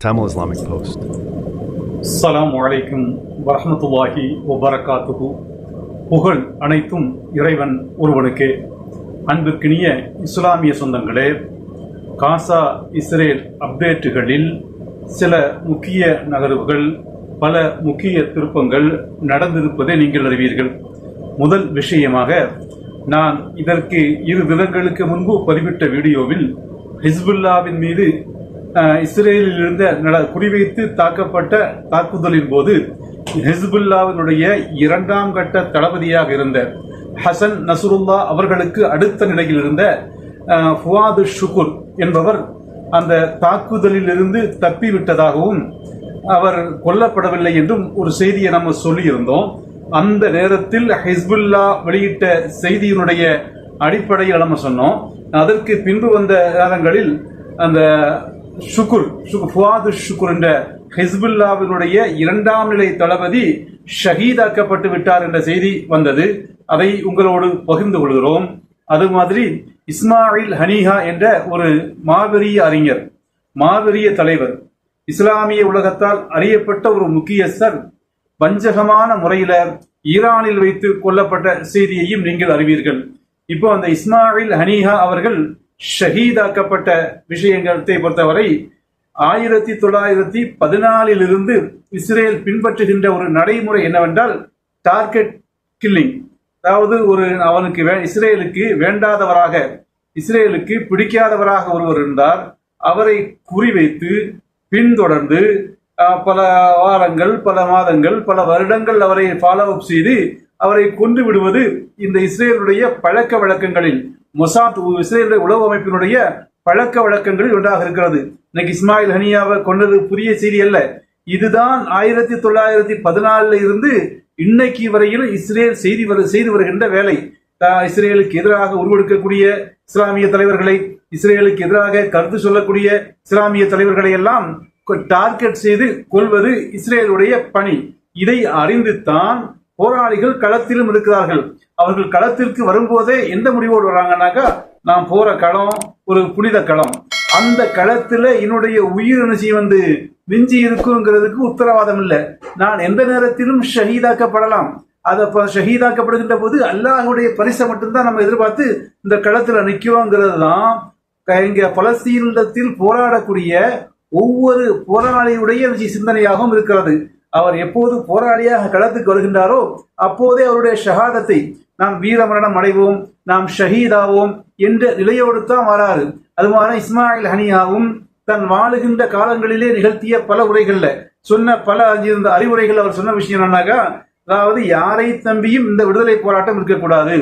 Tamil Islamic Post. அஸ்ஸலாமு அலைக்கும் வரஹ்மத்துல்லாஹி வபரகாத்துஹு புகழ் அனைத்தும் இறைவன் ஒருவனுக்கே. அன்பிற்கினிய இஸ்லாமிய சொந்தங்களே காசா இஸ்ரேல் அப்டேட்டுகளில் சில முக்கிய நகர்வுகள் பல முக்கிய திருப்பங்கள் நடந்திருப்பதை நீங்கள் அறிவீர்கள். முதல் விஷயமாக நான் இதற்கு இரு தினங்களுக்கு முன்பு பதிவிட்ட வீடியோவில் ஹிஸ்புல்லாவின் மீது இஸ்ரேலிலிருந்து இஸ்ரேலில் இருந்த குறிவைத்து தாக்கப்பட்ட தாக்குதலின் போது ஹிஸ்புல்லாவினுடைய இரண்டாம் கட்ட தளபதியாக இருந்த ஹசன் நசுருல்லா அவர்களுக்கு அடுத்த நிலையில் இருந்த ஃபுவாது ஷுகுர் என்பவர் அந்த தாக்குதலிலிருந்து தப்பிவிட்டதாகவும் அவர் கொல்லப்படவில்லை என்றும் ஒரு செய்தியை நம்ம சொல்லியிருந்தோம். அந்த நேரத்தில் ஹிஸ்புல்லா வெளியிட்ட செய்தியினுடைய அடிப்படையில் நம்ம சொன்னோம். அதற்கு பின்பு வந்த காலங்களில் அந்த ஷுகுர் ஷுகு- ஃபுவாது ஷுகுர் என்ற ஹிஸ்புல்லாவினுடைய இரண்டாம் நிலை தளபதி ஷஹீதாக்கப்பட்டு விட்டார் என்ற செய்தி வந்தது. அதை உங்களோடு பகிர்ந்து கொள்கிறோம். அது மாதிரி இஸ்மாயில் ஹனீஹா என்ற ஒரு மாபெரிய அறிஞர் மாபெரிய தலைவர் இஸ்லாமிய உலகத்தால் அறியப்பட்ட ஒரு முக்கியஸ்தர் வஞ்சகமான முறையில ஈரானில் வைத்து கொல்லப்பட்ட செய்தியையும் நீங்கள் அறிவீர்கள். இப்போ அந்த இஸ்மாயில் ஹனீஹா அவர்கள் ஷஹீதாக்கப்பட்ட விஷயங்களை பொறுத்தவரை ஆயிரத்தி தொள்ளாயிரத்தி பதினாலில் இருந்து இஸ்ரேல் பின்பற்றுகின்ற ஒரு நடைமுறை என்னவென்றால் டார்கெட் கில்லிங். அதாவது ஒரு அவனுக்கு வே- இஸ்ரேலுக்கு வேண்டாதவராக இஸ்ரேலுக்கு பிடிக்காதவராக ஒருவர் இருந்தார். அவரை குறிவைத்து பின்தொடர்ந்து பல வாரங்கள் பல மாதங்கள் பல வருடங்கள் அவரை ஃபாலோ அப் செய்து அவரை கொன்று விடுவது இந்த இஸ்ரேலுடைய பழக்க வழக்கங்களில் மொசாத் இஸ்ரேலுடைய உளவு அமைப்பினுடைய பழக்க வழக்கங்களில் ஒன்றாக இருக்கிறது. இன்னைக்கு இஸ்மாயில் ஹனியாவை கொண்டது புதிய செய்தி அல்ல. இதுதான் ஆயிரத்தி தொள்ளாயிரத்தி பதினாலுல இருந்து இன்னைக்கு வரையில் இஸ்ரேல் செய்தி வரு செய்து வருகின்ற வேலை. இஸ்ரேலுக்கு எதிராக உருவெடுக்கக்கூடிய இஸ்லாமிய தலைவர்களை இஸ்ரேலுக்கு எதிராக கருத்து சொல்லக்கூடிய இஸ்லாமிய தலைவர்களை எல்லாம் டார்கெட் செய்து கொள்வது இஸ்ரேலுடைய பணி. இதை அறிந்துத்தான் போராளிகள் களத்திலும் இருக்கிறார்கள். அவர்கள் களத்திற்கு வரும்போதே எந்த முடிவோடு வராங்கன்னாக்கா நாம் போற களம் ஒரு புனித களம். அந்த களத்துல என்னுடைய உயிர் வந்து? மிஞ்சி இருக்குங்கிறதுக்கு உத்தரவாதம் இல்லை. நான் எந்த நேரத்திலும் ஷஹீதாக்கப்படலாம். அதை அப்ப ஷஹீதாக்கப்படுகின்ற போது அல்லாஹுடைய பரிசை மட்டும்தான் நம்ம எதிர்பார்த்து இந்த களத்துல நிற்கிறோங்கிறது தான் இங்க பலஸ்தீனத்தில் போராடக்கூடிய ஒவ்வொரு போராளியுடைய சிந்தனையாகவும் இருக்கிறது. அவர் எப்போது போராளியாக களத்துக்கு வருகின்றாரோ அப்போதே அவருடைய ஷஹாதத்தை நாம் வீரமரணம் அடைவோம் நாம் ஷஹீதாவோம் என்ற நிலையோடு தான் வராரு. அதுமான இஸ்மாயில் ஹனியாவும் தன் வாழுகின்ற காலங்களிலே நிகழ்த்திய பல உரைகள்ல சொன்ன பல இருந்த அறிவுரைகள் அவர் சொன்ன விஷயம் என்னன்னாக்கா அதாவது யாரை தம்பியும் இந்த விடுதலை போராட்டம் இருக்கக்கூடாது.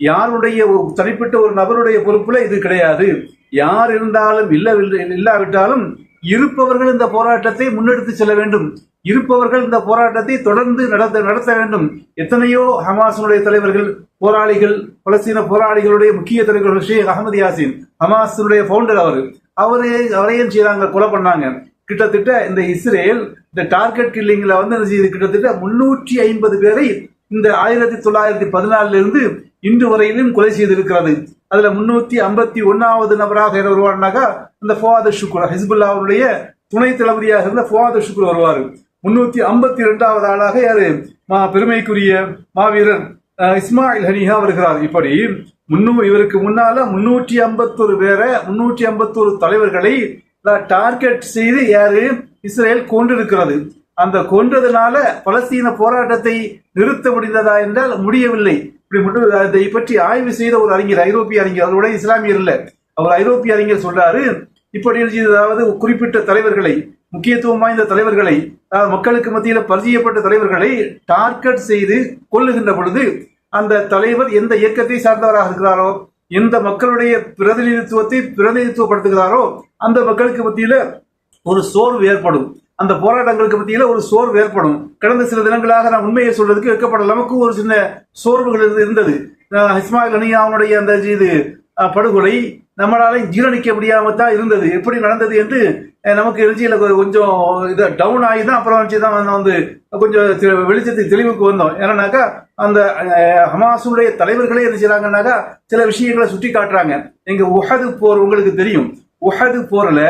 யாருடைய ஒரு தனிப்பட்ட ஒரு நபருடைய பொறுப்புல இது கிடையாது. யார் இருந்தாலும் இல்ல இல்லாவிட்டாலும் இருப்பவர்கள் இந்த போராட்டத்தை முன்னெடுத்து செல்ல வேண்டும். இருப்பவர்கள் இந்த போராட்டத்தை தொடர்ந்து நடத்த நடத்த வேண்டும். எத்தனையோ ஹமாஸினுடைய தலைவர்கள் போராளிகள் பலஸ்தீன போராளிகளுடைய முக்கிய தலைவர்கள் ஷேக் அகமது யாசின் ஹமாஸினுடைய ஃபவுண்டர் அவர். அவரே அவரையும் செய்யறாங்க கொலை பண்ணாங்க. கிட்டத்தட்ட இந்த இஸ்ரேல் இந்த டார்கெட் கில்லிங்ல வந்து என்ன செய்யுது? கிட்டத்தட்ட முன்னூற்றி ஐம்பது பேரை இந்த ஆயிரத்தி தொள்ளாயிரத்தி பதினாலுல இருந்து இன்று வரையிலும் கொலை செய்திருக்கிறது. அதுல முன்னூத்தி ஐம்பத்தி ஒன்னாவது நபராக யார் வருவார்னாக்கா இந்த ஃபுவாது ஷுக்குர் ஹிஸ்புல்லாவுடைய துணை தளபதியாக இருந்த ஃபுவாது ஷுக்குர் வருவார். முன்னூத்தி ஐம்பத்தி ரெண்டாவது ஆளாக யாரு? மா பெருமைக்குரிய மாவீரர் இஸ்மாயில் ஹனிஹா வருகிறார். இப்படி முன்னூ இவருக்கு முன்னால முன்னூற்றி ஐம்பத்தொரு பேரை முன்னூற்றி ஐம்பத்தொரு தலைவர்களை டார்கெட் செய்து யாரு? இஸ்ரேல் கொண்டிருக்கிறது அந்த கொன்றதுனால பலஸ்தீன போராட்டத்தை நிறுத்த முடிந்ததா என்றால் முடியவில்லை. இப்படி மட்டும் அதை பற்றி ஆய்வு செய்த ஒரு அறிஞர் ஐரோப்பிய அறிஞர் அவரோட இஸ்லாமியர் இல்லை. அவர் ஐரோப்பிய அறிஞர் சொல்றாரு இப்படி அதாவது குறிப்பிட்ட தலைவர்களை முக்கியத்துவம் வாய்ந்த தலைவர்களை மக்களுக்கு மத்தியில் பரிச்சயப்பட்ட தலைவர்களை டார்கெட் செய்து கொள்ளுகின்ற பொழுது அந்த தலைவர் எந்த இயக்கத்தை சார்ந்தவராக இருக்கிறாரோ எந்த மக்களுடைய பிரதிநிதித்துவத்தை பிரதிநிதித்துவப்படுத்துகிறாரோ அந்த மக்களுக்கு மத்தியில ஒரு சோர்வு ஏற்படும். அந்த போராட்டங்களுக்கு மத்தியில ஒரு சோர்வு ஏற்படும். கடந்த சில தினங்களாக நான் உண்மையை சொல்றதுக்கு வைக்கப்படல நமக்கு ஒரு சின்ன சோர்வுகள் இருந்து- இருந்தது. இஸ்மாயில் அனி அவனுடைய அந்த இது படுகொலை நம்மளால ஜீரணிக்க முடியாம தான் இருந்தது. எப்படி நடந்தது என்று நமக்கு எழுச்சியில கொஞ்சம் இது டவுன் ஆகி தான் அப்புறம் வச்சு தான் வந்து- வந்து கொஞ்சம் வெளிச்சத்துக்கு தெளிவுக்கு வந்தோம். ஏன்னாக்கா அந்த ஹமாசுடைய தலைவர்களே என்ன செய்றாங்கன்னாக்கா சில விஷயங்களை சுட்டி காட்டுறாங்க. எங்க உஹது போர் உங்களுக்கு தெரியும். உஹது போர்ல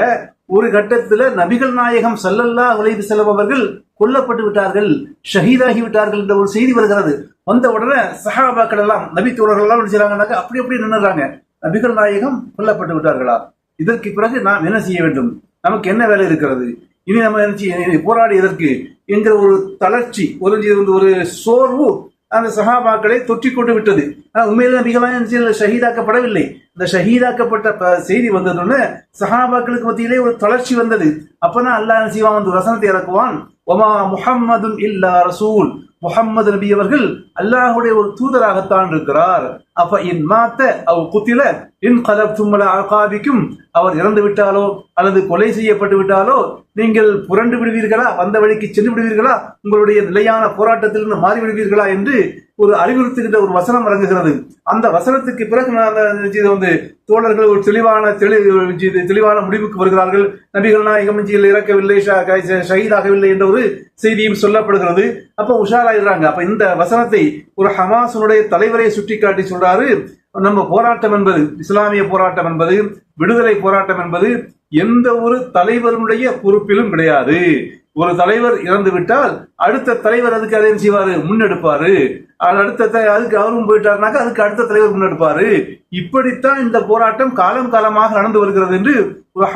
ஒரு கட்டத்துல நபிகள் நாயகம் சல்லல்லா உலைவு செல்லும் அவர்கள் கொல்லப்பட்டு விட்டார்கள் ஷஹீதாகி விட்டார்கள் என்ற ஒரு செய்தி வருகிறது. வந்த உடனே சஹாபாக்கள் எல்லாம் நபி தோழர்கள் எல்லாம் என்ன அப்படி அப்படி நின்றுறாங்க நபிகள் நாயகம் கொல்லப்பட்டு விட்டார்களா? இதற்கு பிறகு நாம் என்ன செய்ய வேண்டும்? நமக்கு என்ன வேலை இருக்கிறது? இனி நம்ம என்ன போராடி எதற்கு? என்கிற ஒரு தளர்ச்சி ஒரு ஒரு சோர்வு அந்த சஹாபாக்களை தொற்றி கொண்டு விட்டது. ஆனா உண்மையில மிகவும் ஷஹீதாக்கப்படவில்லை. இந்த ஷஹீதாக்கப்பட்ட செய்தி வந்ததுன்னு சஹாபாக்களுக்கு மத்தியிலே ஒரு தளர்ச்சி வந்தது. அப்பதான் அல்லாஹ் நசீவா வந்து வசனத்தை இறக்குவான். ஒமா முஹம்மதும் இல்லா ரசூல். முஹம்மது நபி அவர்கள் அல்லாஹுடைய ஒரு தூதராகத்தான் இருக்கிறார். அப்ப இன் மாத்த அவ் குத்தில இன் கலப் தும்மல ஆகாபிக்கும் அவர் இறந்து விட்டாலோ அல்லது கொலை செய்யப்பட்டு விட்டாலோ நீங்கள் புரண்டு விடுவீர்களா வந்த வழிக்கு சென்று விடுவீர்களா உங்களுடைய நிலையான போராட்டத்திலிருந்து மாறி விடுவீர்களா என்று ஒரு அறிவுறுத்துகின்ற ஒரு வசனம் இறங்குகிறது அந்த வசனத்துக்கு பிறகு நான் அந்த வந்து தோழர்கள் ஒரு தெளிவான தெளி தெளிவான முடிவுக்கு வருகிறார்கள். நபிகள் நாயகம் இறக்கவில்லை ஷ- க- ஷஹீதாகவில்லை என்ற ஒரு செய்தியும் சொல்லப்படுகிறது. அப்ப உஷாராயிடுறாங்க. அப்ப இந்த வசனத்தை ஒரு ஹமாசனுடைய தலைவரை சுட்டிக்காட்டி சொல்றாரு நம்ம போராட்டம் என்பது இஸ்லாமிய போராட்டம் என்பது விடுதலை போராட்டம் என்பது எந்த ஒரு தலைவருடைய பொறுப்பிலும் கிடையாது. ஒரு தலைவர் இறந்து விட்டால் அடுத்த தலைவர் அதுக்கு அதை செய்வாரு? முன்னெடுப்பாரு. அடுத்த அதுக்கு அவரும் போயிட்டாருனாக்கா அதுக்கு அடுத்த தலைவர் முன்னெடுப்பாரு. இப்படித்தான் இந்த போராட்டம் காலம் காலமாக நடந்து வருகிறது என்று ஒரு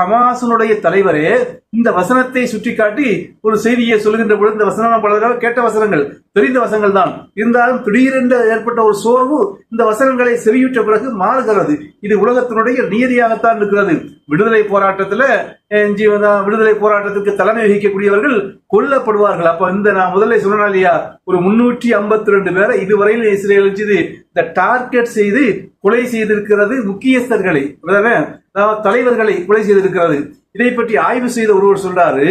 தலைவரே இந்த வசனத்தை சுட்டிக்காட்டி ஒரு செய்தியை சொல்கின்ற பொழுது இந்த வசனம் பல கேட்ட வசனங்கள் தெரிந்த வசனங்கள் தான். இருந்தாலும் திடீரென்று ஏற்பட்ட ஒரு சோர்வு இந்த வசனங்களை செவியுற்ற பிறகு மாறுகிறது. இது உலகத்தினுடைய நியதியாகத்தான் இருக்கிறது. விடுதலை போராட்டத்துல விடுதலை போராட்டத்திற்கு தலைமை வகிக்கக்கூடியவர்கள் கொல்லப்படுவார்கள். அப்ப இந்த நான் முதல்ல சொன்னா இல்லையா? ஒரு முன்னூற்றி ஐம்பத்தி ரெண்டு பேரை இதுவரையில் இஸ்ரேல் வச்சது இந்த டார்கெட் செய்து கொலை செய்திருக்கிறது முக்கியஸ்தர்களை தலைவர்களை கொலை செய்திருக்கிறது. இதை பற்றி ஆய்வு செய்த ஒருவர் சொல்றாரு.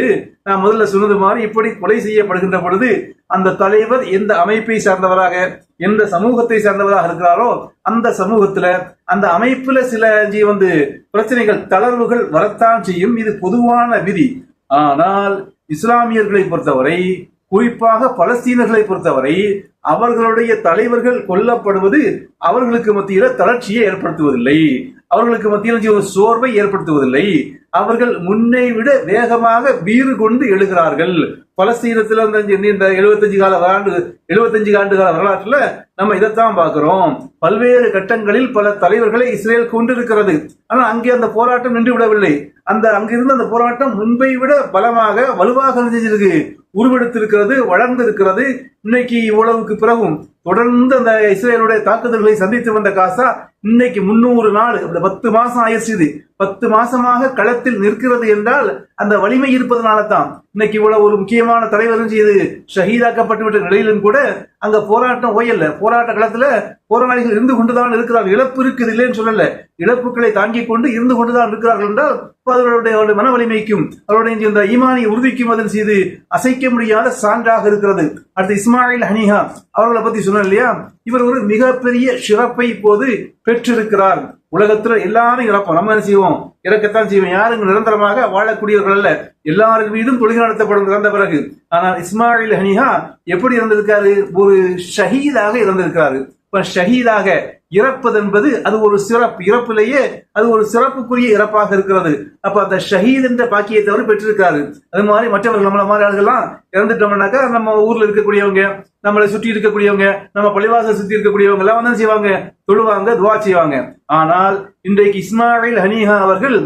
நான் முதல்ல சொன்னது மாதிரி இப்படி கொலை செய்யப்படுகின்ற பொழுது அந்த தலைவர் எந்த அமைப்பை சார்ந்தவராக எந்த சமூகத்தை சார்ந்தவராக இருக்கிறாரோ அந்த சமூகத்துல அந்த அமைப்புல சில வந்து பிரச்சனைகள் தளர்வுகள் வரத்தான் செய்யும். இது பொதுவான விதி. ஆனால் இஸ்லாமியர்களை பொறுத்தவரை குறிப்பாக பலஸ்தீனர்களை பொறுத்தவரை அவர்களுடைய தலைவர்கள் கொல்லப்படுவது அவர்களுக்கு மத்தியில தளர்ச்சியை ஏற்படுத்துவதில்லை. அவர்களுக்கு மத்தியில் ஒரு சோர்வை ஏற்படுத்துவதில்லை. அவர்கள் முன்னை விட வேகமாக வீறு கொண்டு எழுகிறார்கள். பலஸ்தீனத்தில் அந்த இந்த எழுபத்தஞ்சு கால ஆண்டு எழுபத்தஞ்சு ஆண்டு கால வரலாற்றுல நம்ம இதைத்தான் பார்க்கிறோம். பல்வேறு கட்டங்களில் பல தலைவர்களை இஸ்ரேல் கொண்டிருக்கிறது ஆனால் அங்கே அந்த போராட்டம் நின்று விடவில்லை அந்த அங்கிருந்து அந்த போராட்டம் முன்பை விட பலமாக வலுவாக இருந்திருக்கு உருவெடுத்திருக்கிறது வளர்ந்து இருக்கிறது இன்னைக்கு இவ்வளவுக்கு பிறகும் தொடர்ந்து அந்த இஸ்ரேலுடைய தாக்குதல்களை சந்தித்து வந்த காசா இன்னைக்கு முன்னூறு நாள் அந்த பத்து மாசம் ஆயிடுச்சு இது. பத்து மாசமாக களத்தில் நிற்கிறது என்றால் அந்த வலிமை இருப்பதனால தான். இன்னைக்கு இவ்வளவு ஒரு முக்கியமான தலைவரும் செய்து ஷஹீதாக்கப்பட்டு விட்ட நிலையிலும் கூட அங்க போராட்டம் ஓயல்ல. போராட்ட களத்துல போராளிகள் இருந்து கொண்டுதான் இருக்கிறார்கள். இழப்பு இருக்குது இல்லைன்னு சொல்லல. இழப்புகளை தாங்கி கொண்டு இருந்து கொண்டுதான் இருக்கிறார்கள் என்றால் அவர்களுடைய அவருடைய மன வலிமைக்கும் அவருடைய இந்த ஈமானிய உறுதிக்கும் அதன் செய்து அசைக்க முடியாத சான்றாக இருக்கிறது. அடுத்து இஸ்மாயில் ஹனிஹா. அவர்களை பத்தி சொன்னேன் இல்லையா? இவர் ஒரு மிகப்பெரிய சிறப்பை இப்போது பெற்றிருக்கிறார். உலகத்துல எல்லாரும் இறப்போம். நம்ம என்ன செய்வோம்? இறக்கத்தான் செய்வோம். யாரும் நிரந்தரமாக வாழக்கூடியவர்கள் அல்ல. எல்லாரின் மீதும் தொழில் நடத்தப்படும் இறந்த பிறகு. ஆனால் இஸ்மாயில் ஹனிஹா எப்படி இறந்திருக்காரு? ஒரு ஷஹீதாக இறந்திருக்கிறாரு. இப்ப ஷஹீதாக இறப்பது என்பது அது ஒரு சிறப்பு. இறப்பிலேயே அது ஒரு சிறப்புக்குரிய இறப்பாக இருக்கிறது. அப்ப அந்த ஷஹீத் என்ற பாக்கியத்தை அவர் பெற்றிருக்காரு அது மாதிரி மற்றவர்கள் நம்மள மாதிரி ஆளுகள்லாம் இறந்துட்டோம்னாக்கா நம்ம ஊர்ல இருக்கக்கூடியவங்க நம்மளை சுற்றி இருக்கக்கூடியவங்க நம்ம பள்ளிவாசல் சுற்றி இருக்கக்கூடியவங்க எல்லாம் வந்து செய்வாங்க? தொழுவாங்க துவா செய்வாங்க. ஆனால் இன்றைக்கு இஸ்மாயில் ஹனீஹா அவர்கள்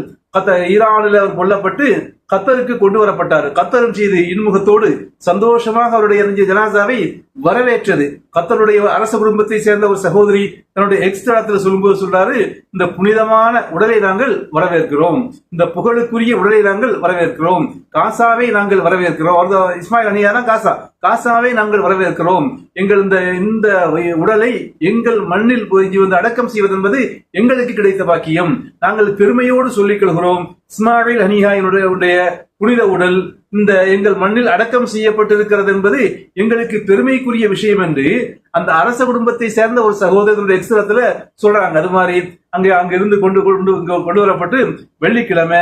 ஈரானில் அவர் கொல்லப்பட்டு கத்தருக்கு கொண்டு வரப்பட்டார். கத்தரும் செய்து இன்முகத்தோடு சந்தோஷமாக அவருடைய அறிஞர் ஜனாசாவை வரவேற்றது. கத்தருடைய அரச குடும்பத்தை சேர்ந்த ஒரு சகோதரி தன்னுடைய எக்ஸ் தளத்தில் சொல்லும்போது சொல்றாரு இந்த புனிதமான உடலை நாங்கள் வரவேற்கிறோம். இந்த புகழுக்குரிய உடலை நாங்கள் வரவேற்கிறோம். காசாவை நாங்கள் வரவேற்கிறோம். அவர் இஸ்மாயில் அணியாரா காசா காசாவை நாங்கள் வரவேற்கிறோம். எங்கள் இந்த இந்த உடலை எங்கள் மண்ணில் போய் வந்து அடக்கம் செய்வது என்பது எங்களுக்கு கிடைத்த பாக்கியம். நாங்கள் பெருமையோடு சொல்லிக் கொள்கிறோம். இஸ்மாயில் அனிஹாயினுடைய உடைய புனித உடல் இந்த எங்கள் மண்ணில் அடக்கம் செய்யப்பட்டிருக்கிறது என்பது எங்களுக்கு பெருமைக்குரிய விஷயம் என்று அந்த அரச குடும்பத்தை சேர்ந்த ஒரு சகோதரனுடைய எக்ஸ்ரத்துல சொல்றாங்க. அது மாதிரி அங்கே அங்க இருந்து கொண்டு கொண்டு கொண்டு வரப்பட்டு வெள்ளிக்கிழமை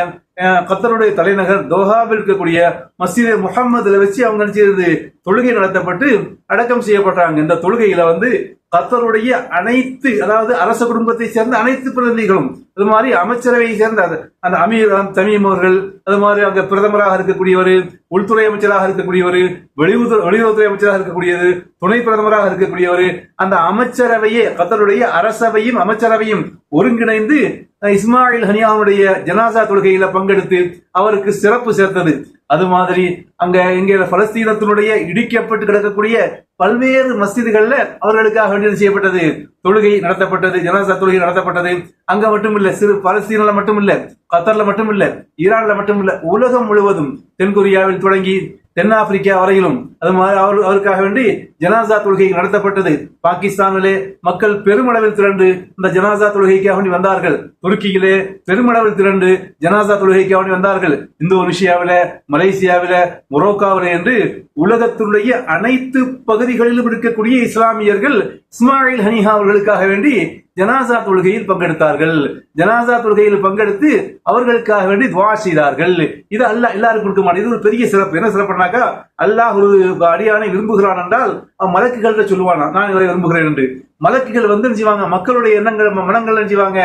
கத்தருடைய தலைநகர் தோஹாவில் இருக்கக்கூடிய மசீது முகம்மதுல வச்சு அவங்க நினைச்சிருந்து தொழுகை நடத்தப்பட்டு அடக்கம் செய்யப்பட்டாங்க. இந்த தொழுகையில வந்து கத்தருடைய அனைத்து அதாவது அரச குடும்பத்தை சேர்ந்த அனைத்து பிரதிநிதிகளும் அது மாதிரி அமைச்சரவையை சேர்ந்த அந்த- அமீர் தமீம் அவர்கள் அது மாதிரி அங்க பிரதமராக இருக்கக்கூடியவர் உள்துறை அமைச்சராக இருக்கக்கூடியவர் வெளியுறவு வெளியுறவுத்துறை அமைச்சராக இருக்கக்கூடியது துணை பிரதமராக இருக்கக்கூடியவர் அந்த அமைச்சரவையே கத்தருடைய அரசவையும் அமைச்சரவையும் ஒருங்கிணைந்து இஸ்மாயில் ஹனியாவுடைய ஜனாசா தொழுகையில பங்கெடுத்து அவருக்கு சிறப்பு சேர்த்தது. அது மாதிரி அங்க இங்க பலஸ்தீனத்தினுடைய இடிக்கப்பட்டு கிடக்கக்கூடிய பல்வேறு மசிதிகள்ல அவர்களுக்காக வேண்டி செய்யப்பட்டது. தொழுகை நடத்தப்பட்டது ஜனாசா தொழுகை நடத்தப்பட்டது. அங்க மட்டும் இல்ல சிறு பலஸ்தீனில் மட்டும் இல்ல கத்தர்ல மட்டும் இல்ல ஈரான்ல மட்டும் இல்ல உலகம் முழுவதும் தென்கொரியாவில் தொடங்கி தென்னாப்பிரிக்கா வரையிலும் அது மாதிரி அவர் அவருக்காக வேண்டி ஜனாசா தொழுகை நடத்தப்பட்டது. பாகிஸ்தானிலே மக்கள் பெருமளவில் திரண்டு இந்த ஜனாசா தொழுகைக்காக வேண்டி வந்தார்கள். துருக்கியிலே பெருமளவில் திரண்டு ஜனாசா தொழுகைக்காக வேண்டி வந்தார்கள். இந்தோனேஷியாவில மலேசியாவில மொரோக்காவில என்று உலகத்தினுடைய அனைத்து பகுதிகளிலும் இருக்கக்கூடிய இஸ்லாமியர்கள் இஸ்மாயில் ஹனிஹா அவர்களுக்காக வேண்டி ஜனாசா தொழுகையில் பங்கெடுத்தார்கள். ஜனாசா தொழுகையில் பங்கெடுத்து அவர்களுக்காக வேண்டி துவா செய்தார்கள். இது அல்லாஹ் எல்லாருக்கும் கொடுக்க மாட்டேன். இது ஒரு பெரிய சிறப்பு. என்ன சிறப்புனாக்கா அல்லாஹ் ஒரு அடியானை விரும்புகிறான் என்றால் அவன் மலக்குகள்கிட்ட சொல்லுவானா நான் இவரை விரும்புகிறேன் என்று. மலக்குகள் வந்து செய்வாங்க? மக்களுடைய எண்ணங்கள் மனங்கள் செய்வாங்க?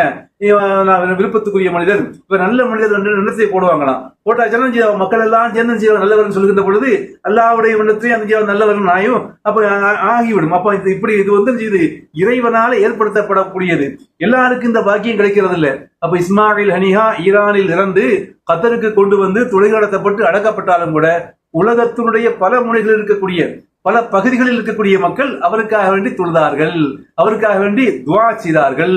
விருப்பத்துக்குரிய மனிதர். இப்ப நல்ல மனிதர் என்று எண்ணத்தை போடுவாங்களாம்? போட்டா மக்கள் எல்லாம் சேர்ந்து செய்வாங்க? நல்லவர்னு சொல்கின்ற பொழுது எல்லாவுடைய எண்ணத்தையும் அந்த செய்வாங்க? ஆயும் அப்ப ஆகிவிடும். அப்ப இது இப்படி இது வந்து இது இறைவனால ஏற்படுத்தப்படக்கூடியது. எல்லாருக்கும் இந்த பாக்கியம் கிடைக்கிறது இல்ல அப்ப இஸ்மாயில் ஹனிஹா ஈரானில் இறந்து கத்தருக்கு கொண்டு வந்து தொழில் நடத்தப்பட்டு அடக்கப்பட்டாலும் கூட உலகத்தினுடைய பல முனைகளில் இருக்கக்கூடிய பல பகுதிகளில் இருக்கக்கூடிய மக்கள் அவருக்காக வேண்டி தொழுதார்கள் அவருக்காக வேண்டி துவா செய்தார்கள்.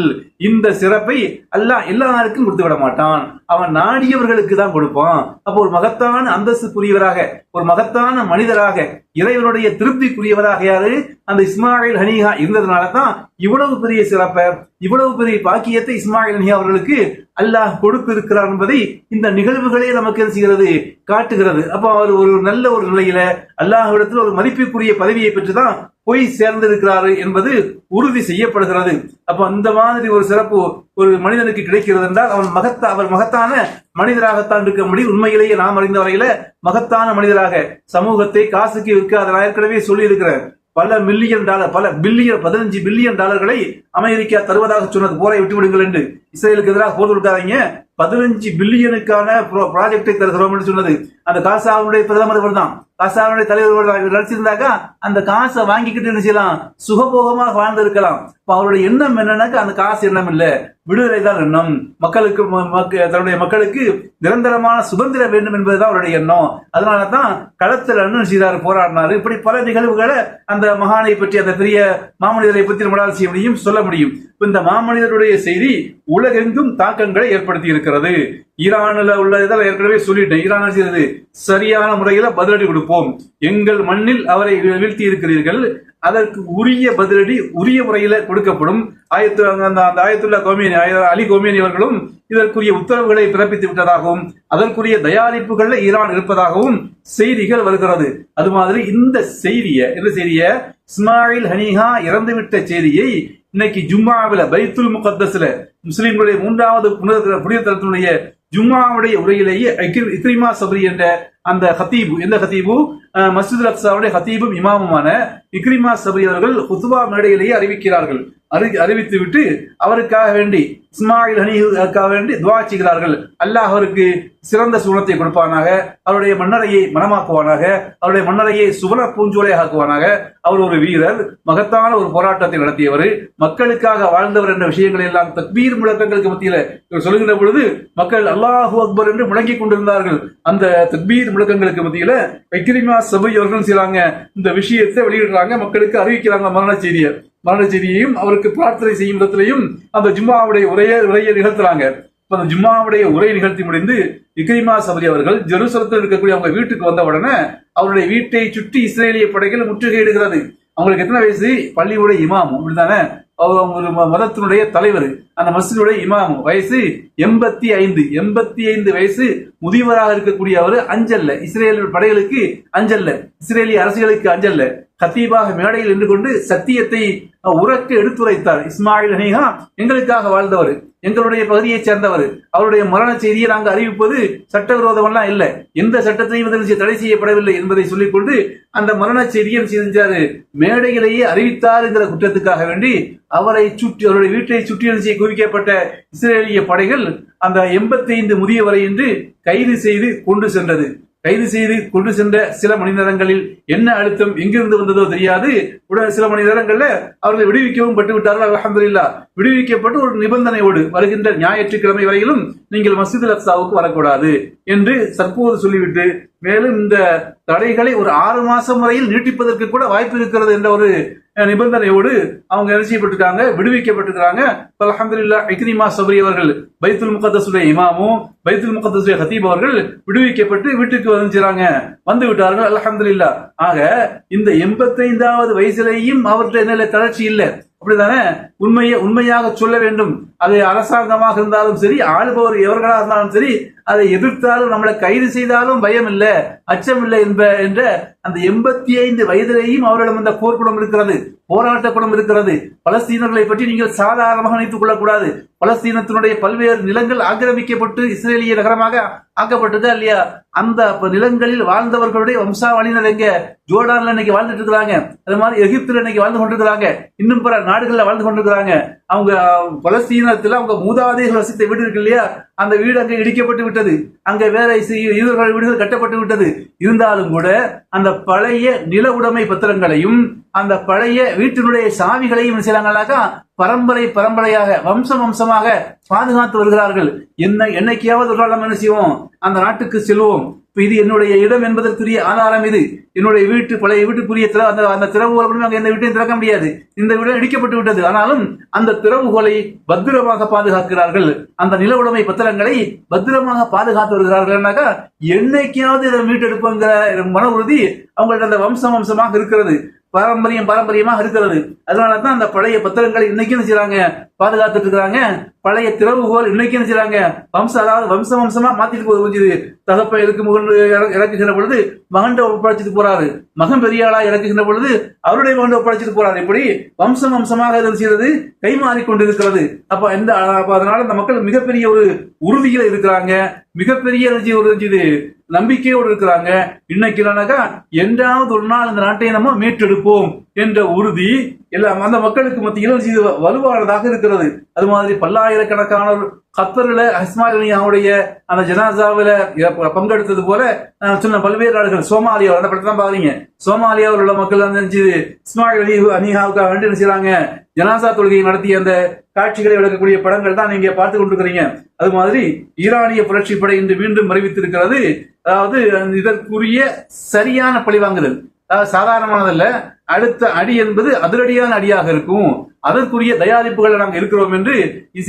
இந்த சிறப்பை அல்லாஹ் எல்லாருக்கும் கொடுத்து விட மாட்டான். அவன் நாடியவர்களுக்கு தான் கொடுப்பான். அப்போ ஒரு மகத்தான அந்தஸ்துக்குரியவராக ஒரு மகத்தான மனிதராக இறைவனுடைய திருப்திக்குரியவராக யாரு? அந்த இஸ்மாயில் ஹனிஹா இருந்ததுனால தான் இவ்வளவு பெரிய சிறப்பை இவ்வளவு பெரிய பாக்கியத்தை இஸ்மாயில் ஹனிஹா அவர்களுக்கு அல்லாஹ் கொடுத்து இருக்கிறார் என்பதை இந்த நிகழ்வுகளே நமக்கு என்ன செய்கிறது? காட்டுகிறது. அப்போ அவர் ஒரு நல்ல ஒரு நிலையில அல்லாஹ்விடத்தில் ஒரு மதிப்புக்குரிய பதவியை பெற்றுதான் போய் சேர்ந்திருக்கிறாரு என்பது உறுதி செய்யப்படுகிறது. அப்ப அந்த மாதிரி ஒரு சிறப்பு ஒரு மனிதனுக்கு கிடைக்கிறது என்றால் அவன் மகத்தா அவர் மகத்தான மனிதராகத்தான் இருக்க முடியும். உண்மையிலேயே நாம் அறிந்த வரையில மகத்தான மனிதராக சமூகத்தை காசுக்கு விற்காத நான் ஏற்கனவே சொல்லி இருக்கிறேன் பல மில்லியன் டாலர் பல பில்லியன் பதினஞ்சு பில்லியன் டாலர்களை அமெரிக்கா தருவதாக சொன்னது போரை விட்டு விடுங்கள் என்று. இஸ்ரேலுக்கு எதிராக போர் கொடுக்காதீங்க பதினஞ்சு பில்லியனுக்கான ப்ராஜெக்டை தருகிறோம் சொன்னது. அந்த காசாவுடைய பிரதமர் இவர் தான். காசாவுடைய தலைவர் நடிச்சிருந்தாக்கா அந்த காசை வாங்கிக்கிட்டு என்ன செய்யலாம்? சுகபோகமாக வாழ்ந்து இருக்கலாம் இப்ப அவருடைய எண்ணம் என்னன்னாக்கா அந்த காசு எண்ணம் இல்ல. விடுதலை தான் எண்ணம். மக்களுக்கு தன்னுடைய மக்களுக்கு நிரந்தரமான சுதந்திரம் வேண்டும் என்பதுதான் அவருடைய எண்ணம். அதனால தான் களத்தில் அண்ணன் செய்தார் போராடினார். இப்படி பல நிகழ்வுகளை அந்த மகானை பற்றி அந்த பெரிய மாமனிதரை பற்றி நம்மளால் செய்ய முடியும் சொல்ல முடியும். இந்த மாமனிதருடைய செய்தி உலகெங்கும் தாக்கங்களை ஏற்படுத்தி இருக்கிறது ஈரானில் உள்ள இதில் ஏற்கனவே சொல்லிட்டேன். ஈரான் என்ன செய்யறது சரியான முறையில் பதிலடி கொடுப்போம். எங்கள் மண்ணில் அவரை வீழ்த்தி இருக்கிறீர்கள் அதற்கு உரிய பதிலடி உரிய முறையில் கொடுக்கப்படும். ஆயத்து அந்த அந்த ஆயத்துல்லா கோமேனி அலி கோமேனி அவர்களும் இதற்குரிய உத்தரவுகளை பிறப்பித்து விட்டதாகவும் அதற்குரிய தயாரிப்புகளில் ஈரான் இருப்பதாகவும் செய்திகள் வருகிறது. அது மாதிரி இந்த செய்தியை இந்த செய்தியை? இஸ்மாயில் ஹனிஹா இறந்துவிட்ட செய்தியை இன்னைக்கு ஜும்மாவில பைத்துல் முகத்தஸ்ல முஸ்லிம்களுடைய மூன்றாவது புனித புனித தளத்தினுடைய ஜும்மாவுடைய உரையிலேயே இக்ரி- இக்ரிமா சபரி என்ற அந்த ஹத்தீபு எந்த ஹத்தீபு மஸ்ஜித் அக்ஸாவுடைய ஹத்தீபும் இமாமுமான இக்ரிமா சபரி அவர்கள் ஹுத்துவா மேடையிலேயே அறிவிக்கிறார்கள். அறி- அறிவித்துவிட்டு அவருக்காக வேண்டி இஸ்மாயில் ஹனிக்காக வேண்டி துவா செய்கிறார்கள். அல்லாஹ் அவருக்கு சிறந்த சூனத்தை கொடுப்பானாக அவருடைய மன்னரையை மனமாக்குவானாக அவருடைய மன்னரையை சுவன பூஞ்சோலை ஆக்குவானாக அவர் ஒரு வீரர் மகத்தான ஒரு போராட்டத்தை நடத்தியவர் மக்களுக்காக வாழ்ந்தவர் என்ற விஷயங்களை எல்லாம் தக்பீர் முழக்கங்களுக்கு மத்தியில இவர் சொல்லுகின்ற பொழுது மக்கள் அல்லாஹு அக்பர் என்று முழங்கிக் கொண்டிருந்தார்கள். அந்த தக்பீர் முழக்கங்களுக்கு மத்தியில வைக்கிரிமா சபை அவர்கள் செய்றாங்க? இந்த விஷயத்தை வெளியிடுறாங்க. மக்களுக்கு அறிவிக்கிறாங்க மரண செய்தியை. மரண செய்தியையும் அவருக்கு பிரார்த்தனை செய்யும் இடத்திலையும் அந்த ஜும்மாவுடைய உரையை உரையை நிகழ்த்துறாங்க. அந்த ஜும்மாவுடைய உரை நிகழ்த்தி முடிந்து இக்ரிமா சபரி அவர்கள் ஜெருசலத்தில் இருக்கக்கூடிய அவங்க வீட்டுக்கு வந்த உடனே அவருடைய வீட்டை சுற்றி இஸ்ரேலிய படைகள் முற்றுகையிடுகிறது. அவங்களுக்கு எத்தனை வயசு? பள்ளியுடைய இமாம். அப்படின்னு தானே ஒரு மதத்தினுடைய தலைவர் அந்த மஸ்ஜிதுடைய இமாம் வயசு எண்பத்தி ஐந்து எண்பத்தி ஐந்து வயசு முதியவராக இருக்கக்கூடிய அவர் அஞ்சல்ல. இஸ்ரேல் படைகளுக்கு அஞ்சல்ல. இஸ்ரேலிய அரசுகளுக்கு அஞ்சல்ல. கத்தீபாக மேடையில் நின்று கொண்டு சத்தியத்தை உறக்க எடுத்துரைத்தார். இஸ்மாயில் ஹனீஹா எங்களுக்காக வாழ்ந்தவர் எங்களுடைய பகுதியைச் சேர்ந்தவர். அவருடைய மரண செய்தியை நாங்கள் அறிவிப்பது சட்டவிரோதமெல்லாம் இல்லை. எந்த சட்டத்தையும் இதில் தடை செய்யப்படவில்லை என்பதை சொல்லிக்கொண்டு அந்த மரண செய்தியை செஞ்சாரு மேடையிலேயே அறிவித்தார் என்கிற குற்றத்துக்காக வேண்டி அவரை சுற்றி அவருடைய வீட்டை சுற்றி செய்ய குவிக்கப்பட்ட இஸ்ரேலிய படைகள் அந்த எண்பத்தி ஐந்து முதியவரை என்று கைது செய்து கொண்டு சென்றது. கைது செய்து கொண்டு சென்ற சில மணி நேரங்களில் என்ன அழுத்தம் எங்கிருந்து வந்ததோ தெரியாது. உடனே சில மணி நேரங்கள்ல அவர்களை விடுவிக்கவும் பட்டு விட்டார்கள் அலமதுல்லா விடுவிக்கப்பட்டு ஒரு நிபந்தனையோடு வருகின்ற ஞாயிற்றுக்கிழமை வரையிலும் நீங்கள் மசித் அக்சாவுக்கு வரக்கூடாது என்று தற்போது சொல்லிவிட்டு மேலும் இந்த தடைகளை ஒரு ஆறு மாசம் வரையில் நீட்டிப்பதற்கு கூட வாய்ப்பு இருக்கிறது என்ற ஒரு நிபந்தனையோடு அவங்க என்ன செய்யப்பட்டிருக்காங்க? விடுவிக்கப்பட்டிருக்காங்க அலமதுல்லா இக்ரிமா சபரி அவர்கள் பைத்துல் முகத்தசுடைய இமாமும் பைத்துல் முகத்தசுடைய ஹத்தீப் அவர்கள் விடுவிக்கப்பட்டு வீட்டுக்கு வந்துறாங்க வந்து விட்டார்கள் அலமதுல்லா ஆக இந்த எண்பத்தைந்தாவது வயசுலேயும் அவர்கிட்ட என்ன தளர்ச்சி இல்லை? அப்படிதானே உண்மையை உண்மையாக சொல்ல வேண்டும். அது அரசாங்கமாக இருந்தாலும் சரி ஆளுபவர் எவர்களாக இருந்தாலும் சரி அதை எதிர்த்தாலும் நம்மளை கைது செய்தாலும் பயம் இல்லை அச்சம் இல்லை என்ப என்ற அந்த எண்பத்தி ஐந்து வயதிலேயும் அவரிடம் அந்த போர்க்குணம் இருக்கிறது போராட்ட குணம் இருக்கிறது. பலஸ்தீனர்களை பற்றி நீங்கள் சாதாரணமாக நினைத்துக் கொள்ளக்கூடாது. பலஸ்தீனத்தினுடைய பல்வேறு நிலங்கள் ஆக்கிரமிக்கப்பட்டு இஸ்ரேலிய நகரமாக ஆக்கப்பட்டதா இல்லையா? அந்த அப்ப நிலங்களில் வாழ்ந்தவர்களுடைய வம்சாவளியினர் எங்க? ஜோர்டான்ல இன்னைக்கு வாழ்ந்துட்டு இருக்கிறாங்க. அது மாதிரி எகிப்துல இன்னைக்கு வாழ்ந்து கொண்டிருக்கிறாங்க. இன்னும் பிற நாடுகள்ல வாழ்ந்து கொண்டிருக்கிறாங்க. அவங்க பலஸ்தீன பலஸ்தீனத்துல அவங்க மூதாதைகள் வசித்த வீடு இருக்கு இல்லையா? அந்த வீடு அங்கே இடிக்கப்பட்டு விட்டது. அங்க வேற இசை- யூதர்கள் வீடுகள் கட்டப்பட்டு விட்டது. இருந்தாலும் கூட அந்த பழைய நில உடைமை பத்திரங்களையும் அந்த பழைய வீட்டினுடைய சாவிகளையும் என்ன பரம்பரை பரம்பரையாக வம்சம் வம்சமாக பாதுகாத்து வருகிறார்கள். என்ன என்னைக்காவது ஒரு நாள் நம்ம என்ன செய்வோம்? அந்த நாட்டுக்கு செல்வோம். இது என்னுடைய இடம் என்பதற்குரிய ஆதாரம் இது. என்னுடைய வீட்டு பழைய வீட்டுக்குரிய அந்த அந்த திறவுகோல் அங்கே அங்க எந்த வீட்டையும் திறக்க முடியாது. இந்த வீடு இடிக்கப்பட்டு விட்டது. ஆனாலும் அந்த திறவுகோலை பத்திரமாக பாதுகாக்கிறார்கள். அந்த நில உடைமை பத்திரங்களை பத்திரமாக பாதுகாத்து வருகிறார்கள்னாக்கா என்னைக்காவது இதை மீட்டெடுப்புங்கிற மன உறுதி அவங்கள்ட்ட அந்த வம்சம் வம்சமாக இருக்கிறது. பாரம்பரியம் பாரம்பரியமாக இருக்கிறது. அதனால தான் அந்த பழைய பத்திரங்களை இன்னைக்கு செய்யறாங்க பாதுகாத்துட்டு இருக்கிறாங்க. பழைய திறவுகோல் இன்னைக்கு செய்யறாங்க செய்றாங்க? வம்சம் அதாவது வம்சம் வம்சமா மாத்திட்டு போகுது கொஞ்சம் தகப்ப இருக்கும் இறக்குகிற பொழுது மகன் ஒப்படைச்சிட்டு போறாரு. மகன் பெரிய ஆளா இறக்குகின்ற பொழுது அவருடைய மகன் ஒப்படைச்சிட்டு போறாரு. இப்படி வம்சம் வம்சமாக இது செய்யறது? கைமாறி கொண்டிருக்கிறது அப்ப இந்த அதனால இந்த மக்கள் மிகப்பெரிய ஒரு உறுதியில இருக்கிறாங்க. மிகப்பெரிய எனர்ஜி ஒரு இது நம்பிக்கையோடு இருக்கிறாங்க. இன்னைக்கு இல்லைனாக்கா என்றாவது ஒரு நாள் இந்த நாட்டை நம்ம மீட்டெடுப்போம் என்ற உறுதி எல்லாம் அந்த மக்களுக்கு மத்தியில் இது வலுவானதாக இருக்கிறது. அது மாதிரி பல்லாயிரக்கணக்கான கத்தர்ல அஸ்மாலியாவுடைய அந்த ஜனாசாவில பங்கெடுத்தது போல சொன்ன பல்வேறு நாடுகள் சோமாலியா அந்த படத்தை தான் பாருங்க சோமாலியாவில் உள்ள மக்கள் வந்து நினைச்சு இஸ்மாயில் அலி அனிஹாவுக்காக வேண்டி என்ன செய்றாங்க? ஜனாசா தொழுகையை நடத்திய அந்த காட்சிகளை விளக்கக்கூடிய படங்கள் தான் நீங்க பார்த்து கொண்டிருக்கிறீங்க. அது மாதிரி ஈரானிய புரட்சி படை இன்று மீண்டும் அறிவித்திருக்கிறது அதாவது இதற்குரிய சரியான பழிவாங்குதல் சாதாரணமானதல்ல. அடுத்த அடி என்பது அதிரடியான அடியாக இருக்கும். அதற்குரிய தயாரிப்புகள் நாங்கள் இருக்கிறோம் என்று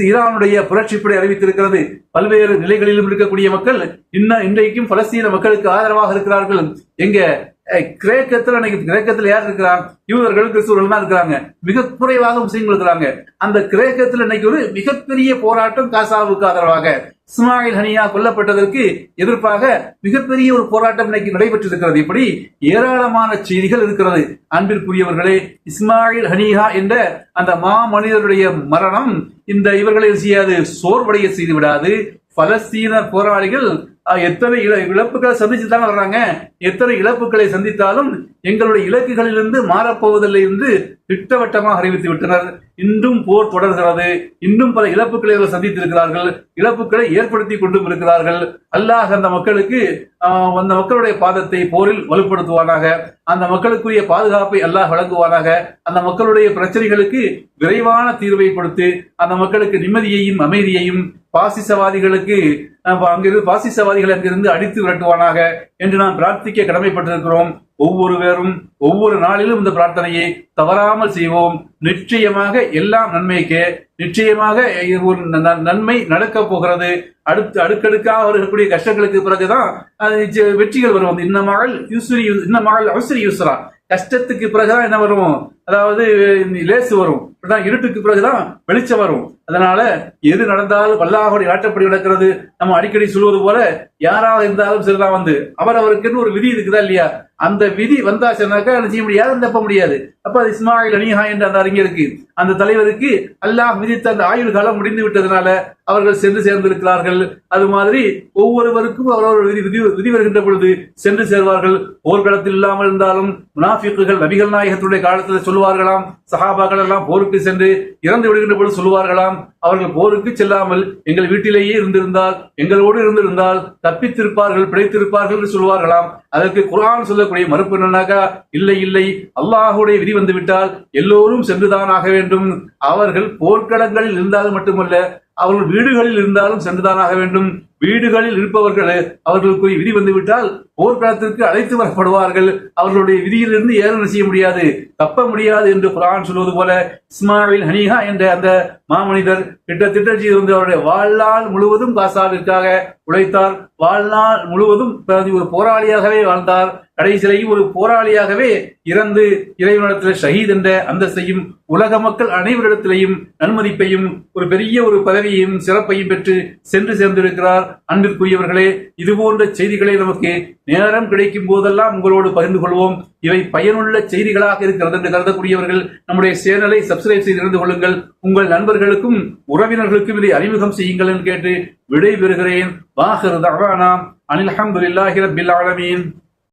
ஈரானுடைய புரட்சிப்படை அறிவித்திருக்கிறது. பல்வேறு நிலைகளிலும் இருக்கக்கூடிய மக்கள் இன்னும் இன்றைக்கும் பலஸ்தீன மக்களுக்கு ஆதரவாக இருக்கிறார்கள். எங்க கிரேக்கத்தில் கிரேக்கத்தில் யார் இருக்கிறார் யூதர்கள் கிறிஸ்துவர்கள் தான் இருக்கிறாங்க. மிக குறைவாக முஸ்லீம்கள் இருக்கிறாங்க. அந்த கிரேக்கத்தில் இன்னைக்கு ஒரு மிகப்பெரிய போராட்டம் காசாவுக்கு ஆதரவாக. இஸ்மாயில் ஹனியா கொல்லப்பட்டதற்கு எதிர்ப்பாக மிகப்பெரிய ஒரு போராட்டம் இன்னைக்கு நடைபெற்றிருக்கிறது. இப்படி ஏராளமான செய்திகள் இருக்கிறது. அன்பிற்குரியவர்களே இஸ்மாயில் ஹனியா என்ற அந்த மா மனிதருடைய மரணம் இந்த இவர்களை செய்யாது சோர்வடைய செய்து விடாது பலஸ்தீன போராளிகள் எத்தனை இழ- இழப்புகளை சந்திச்சு தானே வர்றாங்க? எத்தனை இழப்புகளை சந்தித்தாலும் எங்களுடைய இலக்குகளிலிருந்து மாறப்போவதில்லை என்று திட்டவட்டமாக அறிவித்து விட்டனர். இன்றும் போர் தொடர்கிறது. இன்னும் பல இழப்புகளை அவர்கள் சந்தித்திருக்கிறார்கள். இழப்புகளை ஏற்படுத்தி கொண்டும் இருக்கிறார்கள். அல்லாஹ் அந்த மக்களுக்கு அந்த மக்களுடைய பாதத்தை போரில் வலுப்படுத்துவானாக. அந்த மக்களுக்குரிய பாதுகாப்பை அல்லாஹ் வழங்குவானாக. அந்த மக்களுடைய பிரச்சனைகளுக்கு விரைவான தீர்வை கொடுத்து அந்த மக்களுக்கு நிம்மதியையும் அமைதியையும் பாசிசவாதிகளுக்கு அங்கிருந்து பாசிசவாதிகளை அங்கிருந்து அடித்து விரட்டுவானாக என்று நாம் பிரார்த்திக்க கடமைப்பட்டிருக்கிறோம். ஒவ்வொரு பேரும் ஒவ்வொரு நாளிலும் இந்த பிரார்த்தனையை தவறாமல் செய்வோம். நிச்சயமாக எல்லாம் நன்மைக்கு நிச்சயமாக ஒரு ந- நன்மை நடக்கப் போகிறது. அடுத்து அடுக்கடுக்காக இருக்கக்கூடிய கஷ்டங்களுக்கு பிறகுதான் வெற்றிகள் வரும். இந்த மகள் யூஸ்வரி இந்த மகள் அவசரி யூஸ்ரா கஷ்டத்துக்கு பிறகுதான் என்ன வரும்? அதாவது லேசு வரும். இருட்டுக்கு பிறகுதான் வெளிச்சம் வரும். அதனால எது நடந்தாலும் வல்லாஹுடைய ஆட்டப்படி நடக்கிறது. நம்ம அடிக்கடி சொல்வது போல யாராக இருந்தாலும் சரிதான் வந்து அவர் அவருக்குன்னு ஒரு விதி இருக்குதா இல்லையா? அந்த விதி வந்தாச்சுனாக்கா என்ன செய்ய முடியாது? தப்ப முடியாது. அப்ப அது இஸ்மாயில் அனிஹா என்ற அந்த அறிஞருக்கு அந்த தலைவருக்கு அல்லாஹ் விதித்த அந்த ஆயுள் காலம் முடிந்து விட்டதுனால அவர்கள் சென்று சேர்ந்திருக்கிறார்கள். அது மாதிரி ஒவ்வொருவருக்கும் அவரவர் விதி விதி விதி வருகின்ற பொழுது சென்று சேர்வார்கள். போர்க்களத்தில் இல்லாமல் இருந்தாலும் முனாஃபிக்குகள் நபிகள் நாயகத்துடைய காலத்தில் சொல்லுவார்களாம். சஹாபாக்கள் எல்லாம் போருக்கு சென்று இறந்து விடுகின்ற பொழுது சொல்லுவார்களாம். அவர்கள் போருக்கு செல்லாமல் எங்கள் வீட்டிலேயே இருந்திருந்தால் எங்களோடு இருந்திருந்தால் தப்பித்திருப்பார்கள் பிழைத்திருப்பார்கள் என்று சொல்வார்களாம் அதற்கு குரான் சொல்ல சொல்லக்கூடிய மறுப்பு என்னன்னாக்கா இல்லை இல்லை அல்லாஹுடைய விதி வந்து விட்டால் எல்லோரும் சென்றுதான் ஆக வேண்டும். அவர்கள் போர்க்களங்களில் இருந்தாலும் மட்டுமல்ல அவர்கள் வீடுகளில் இருந்தாலும் சென்றுதான் ஆக வேண்டும். வீடுகளில் இருப்பவர்கள் அவர்களுக்குரிய விதி வந்துவிட்டால் போர்க்களத்திற்கு அழைத்து வரப்படுவார்கள். அவர்களுடைய விதியிலிருந்து ஏறும் செய்ய முடியாது தப்ப முடியாது என்று குரான் சொல்வது போல இஸ்மாயில் ஹனீஹா என்ற அந்த மாமனிதர் கிட்டத்தட்ட செய்து வந்து அவருடைய வாழ்நாள் முழுவதும் காசாவிற்காக உழைத்தார். வாழ்நாள் முழுவதும் பிறகு ஒரு போராளியாகவே வாழ்ந்தார். கடைசியிலேயும் ஒரு போராளியாகவே இறந்து இறைவனிடத்தில் ஷஹீத் என்ற அந்தஸ்தையும் உலக மக்கள் அனைவரிடத்திலையும் நன்மதிப்பையும் ஒரு பெரிய ஒரு பதவியையும் சிறப்பையும் பெற்று சென்று சேர்ந்திருக்கிறார். அன்பிற்குரியவர்களே இதுபோன்ற செய்திகளை நமக்கு நேரம் கிடைக்கும் போதெல்லாம் உங்களோடு பகிர்ந்து கொள்வோம். இவை பயனுள்ள செய்திகளாக இருக்கிறது என்று கருதக்கூடியவர்கள் நம்முடைய சேனலை சப்ஸ்கிரைப் செய்து இருந்து கொள்ளுங்கள். உங்கள் நண்பர்களுக்கும் உறவினர்களுக்கும் இதை அறிமுகம் செய்யுங்கள் என்று கேட்டு விடை பெறுகிறேன் வாஹர் தவானாம் அனில் அஹமதுல்லாஹி ரபில் ஆலமீன்.